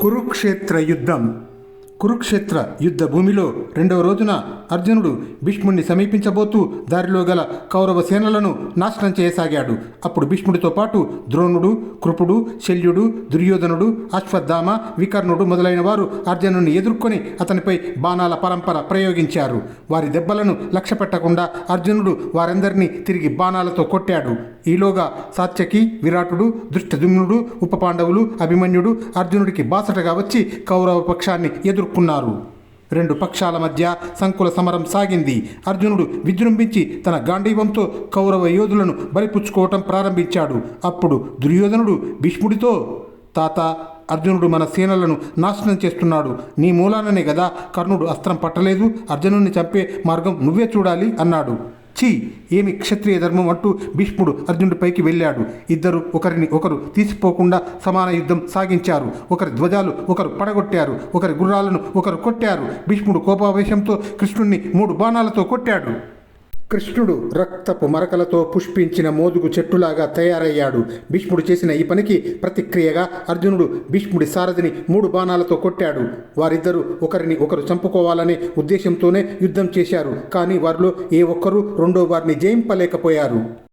కురుక్షేత్ర యుద్ధం. కురుక్షేత్ర యుద్ధ భూమిలో రెండవ రోజున అర్జునుడు భీష్ముడిని సమీపించబోతూ దారిలో గల కౌరవ సేనలను నాశనం చేయసాగాడు. అప్పుడు భీష్ముడితో పాటు ద్రోణుడు కృపుడు శల్యుడు దుర్యోధనుడు అశ్వత్థామ వికర్ణుడు మొదలైన వారు అర్జునుడిని ఎదుర్కొని అతనిపై బాణాల పరంపర ప్రయోగించారు. వారి దెబ్బలను లక్ష్యపెట్టకుండా అర్జునుడు వారందరినీ తిరిగి బాణాలతో కొట్టాడు. ఈలోగా సాత్యకి విరాటుడు దృష్టజుమ్నుడు ఉప పాండవులు అభిమన్యుడు అర్జునుడికి బాసటగా వచ్చి కౌరవ పక్షాన్ని ఎదుర్కొన్నారు. రెండు పక్షాల మధ్య సంకుల సమరం సాగింది. అర్జునుడు విజృంభించి తన గాంధీవంతో కౌరవ యోధులను బలిపుచ్చుకోవటం ప్రారంభించాడు. అప్పుడు దుర్యోధనుడు భీష్ముడితో తాత అర్జునుడు మన సేనలను నాశనం చేస్తున్నాడు. నీ మూలాననే కదా కర్ణుడు అస్త్రం పట్టలేదు. అర్జునుడిని చంపే మార్గం నువ్వే చూడాలి అన్నాడు. ఛీ ఏమి క్షత్రియ ధర్మం అంటూ భీష్ముడు అర్జునుడిపైకి వెళ్ళాడు. ఇద్దరు ఒకరిని ఒకరు తీసిపోకుండా సమాన యుద్ధం సాగించారు. ఒకరి ధ్వజాలు ఒకరు పడగొట్టారు. ఒకరి గుర్రాలను ఒకరు కొట్టారు. భీష్ముడు కోపావేశంతో కృష్ణుణ్ణి మూడు బాణాలతో కొట్టాడు. కృష్ణుడు రక్తపు మరకలతో పుష్పించిన మోదుగు చెట్టులాగా తయారయ్యాడు. భీష్ముడు చేసిన ఈ పనికి ప్రతిక్రియగా అర్జునుడు భీష్ముడి సారథిని మూడు బాణాలతో కొట్టాడు. వారిద్దరూ ఒకరిని ఒకరు చంపుకోవాలనే ఉద్దేశంతోనే యుద్ధం చేశారు. కానీ వారిలో ఏ ఒక్కరూ రెండో వారిని జయింపలేకపోయారు.